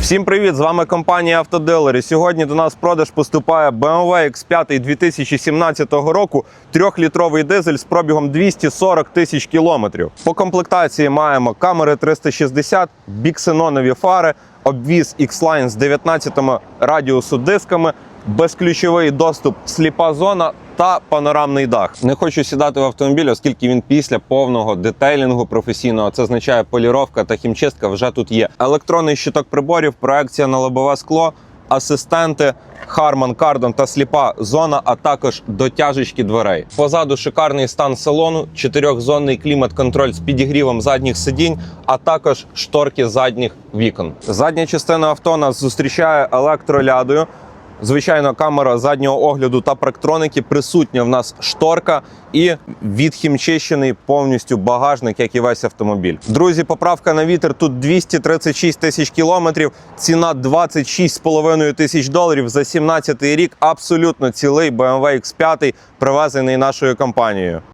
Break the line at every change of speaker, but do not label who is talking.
Всім привіт! З вами компанія Автодилер. І Сьогодні до нас в продаж поступає BMW X5 2017 року, 3-літровий дизель з пробігом 240 тисяч кілометрів. По комплектації маємо камери 360, біксенонові фари, обвіз X-Line з 19 радіусу дисками, безключовий доступ, сліпа зона та панорамний дах. Не хочу сідати в автомобіль, оскільки він після повного детейлінгу професійного. Це означає поліровка та хімчистка вже тут є. Електронний щиток приборів, проекція на лобове скло, асистенти. Harman Kardon та сліпа зона, а також дотяжечки дверей. Позаду шикарний стан салону, чотирьохзонний клімат-контроль з підігрівом задніх сидінь, а також шторки задніх вікон. Задня частина авто нас зустрічає електролядою. Звичайно, камера заднього огляду та практроники присутня в нас шторка і відхімчищений повністю багажник, як і весь автомобіль. Друзі, поправка на вітер тут 236 тисяч кілометрів. Ціна 26,5 тисяч доларів за 17 рік. Абсолютно цілий BMW X5, привезений нашою компанією.